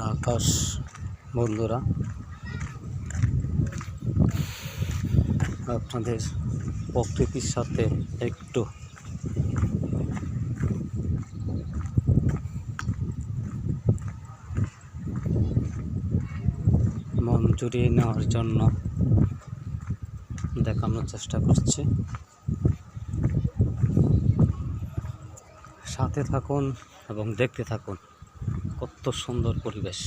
আকাশ বন্ধুরা। আপনাদের প্রকৃতির সাথে একটু মন জুড়িয়ে নেওয়ার জন্য দেখানোর চেষ্টা করছি। সাথে থাকুন এবং দেখতে থাকুন। কত সুন্দর পরিবেশ।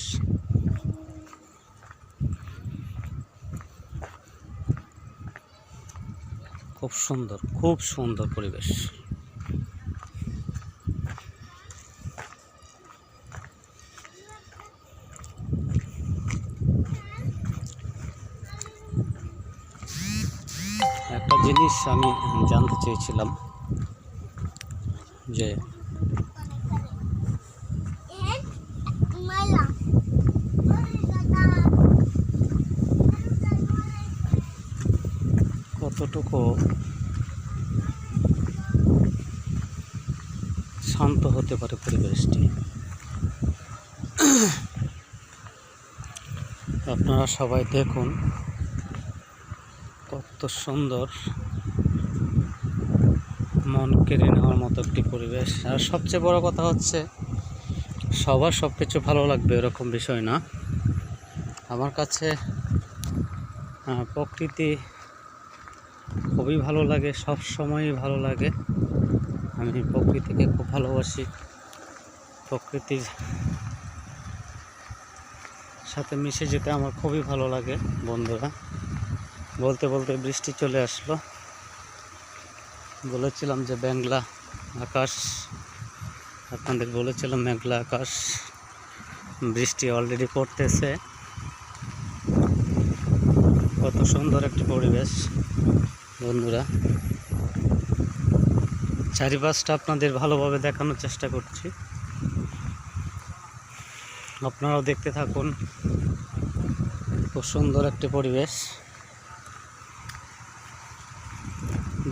খুব সুন্দর খুব সুন্দর পরিবেশ। একটা জিনিস আমি জানতে চেয়েছিলাম যে কতটুকু শান্ত হতে পারে পরিবেশটি। আপনারা সবাই দেখুন কত সুন্দর মন কেড়ে নেওয়ার মতো একটি পরিবেশ। আর সবচেয়ে বড় কথা হচ্ছে, সবার সব কিছু ভালো লাগবে এরকম বিষয় না। আমার কাছে প্রকৃতি খুবই ভালো লাগে, সব সময়ই ভালো লাগে। আমি প্রকৃতিকে খুব ভালোবাসি। প্রকৃতির সাথে মিশে যেতে আমার খুবই ভালো লাগে, বন্ধুরা। বলতে বলতে বৃষ্টি চলে আসলো। বলেছিলাম যে ব্যাংলা আকাশ, আপনাদের বলেছিলাম মেঘলা আকাশ। বৃষ্টি অলরেডি পড়তেছে। কত সুন্দর একটি পরিবেশ। বন্ধুরা, চারিপাশটা আপনাদের ভালোভাবে দেখানোর চেষ্টা করছি। আপনারাও দেখতে থাকুন, খুব সুন্দর একটি পরিবেশ।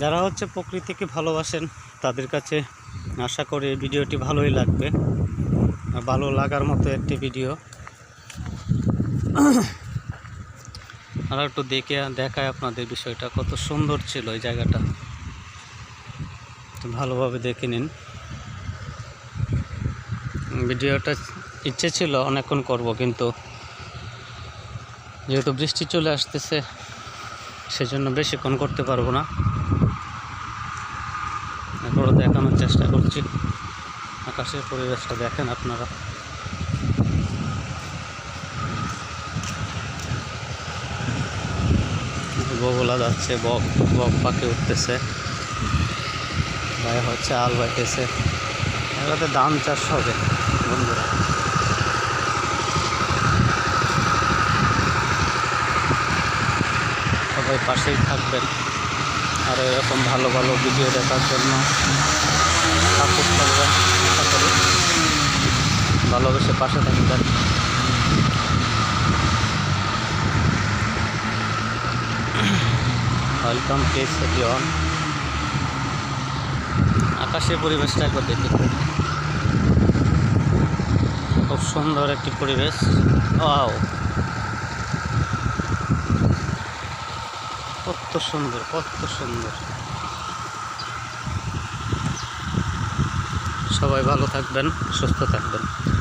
যারা হচ্ছে প্রকৃতিকে ভালোবাসেন, তাদের কাছে আশা করি ভিডিওটি ভালোই লাগবে। ভালো লাগার মতো একটি ভিডিও। আর একটু দেখে দেখায় আপনাদের বিষয়টা। কত সুন্দর ছিল এই জায়গাটা। ভালোভাবে দেখে নিন। ভিডিওটা ইচ্ছে ছিল অনেকক্ষণ করব, কিন্তু যেহেতু বৃষ্টি চলে আসতেছে, সেজন্য বেশিক্ষণ করতে পারব না। এরপরও দেখানোর চেষ্টা করছি। আকাশের পরিবেশটা দেখেন আপনারা। বগলা যাচ্ছে, বক বক পাখি উঠতেছে। ভাই হচ্ছে আল বাইতেছে এগুলোতে ধান চাষ হবে, বন্ধুরা। সবাই পাশেই থাকবেন। আর এরকম ভালো ভালো ভিডিও দেখার জন্য সাপোর্ট করবেন। আশা করি। ভালোবেসে পাশে থাকবেন। ওয়েলকাম প্লিজ সেটি অন। আকাশের পরিবেশটা একবার দেখি। খুব সুন্দর একটি পরিবেশ। ওয়াও। কত সুন্দর কত সুন্দর। সবাই ভালো থাকবেন, সুস্থ থাকবেন।